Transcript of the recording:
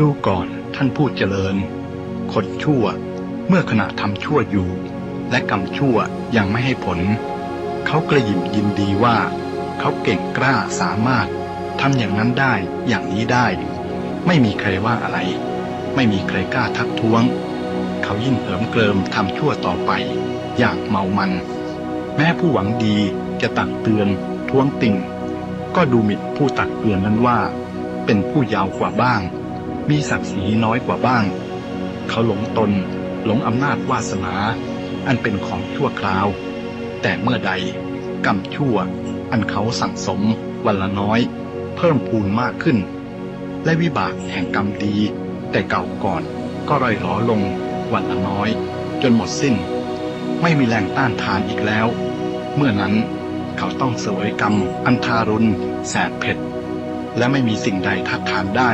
ดูก่อนท่านผู้เจริญ คนชั่วเมื่อขณะทำชั่วอยู่ และกรรมชั่วยังไม่ให้ผล เขากระยิมยินดีว่า เขาเก่งกล้าสามารถทำอย่างนั้นได้อย่างนี้ได้ ไม่มีใครว่าอะไร ไม่มีใครกล้าทักท้วง เขายิ่งเหิมเกริมทำชั่วต่อไป อย่างเมามัน แม้ผู้หวังดีจะตักเตือนท้วงติ่ง ก็ดูหมิ่นผู้ตักเตือนนั้นว่า เป็นผู้ยาวกว่าบ้าง มีศักดิ์ศรีน้อยกว่าบ้าง เขาหลงตนหลงอำนาจวาสนา อันเป็นของชั่วคราว แต่เมื่อใดกรรมชั่ว อันเขาสั่งสมวันละน้อย เพิ่มพูนมากขึ้น และวิบากแห่งกรรมดี แต่เก่าก่อนก็ร่อยหลอลงวันละน้อย จนหมดสิ้น ไม่มีแรงต้านทานอีกแล้ว เมื่อนั้นเขาต้องเสวยกรรมอันทารุณแสนเผ็ด และไม่มีสิ่งใดทัดทานได้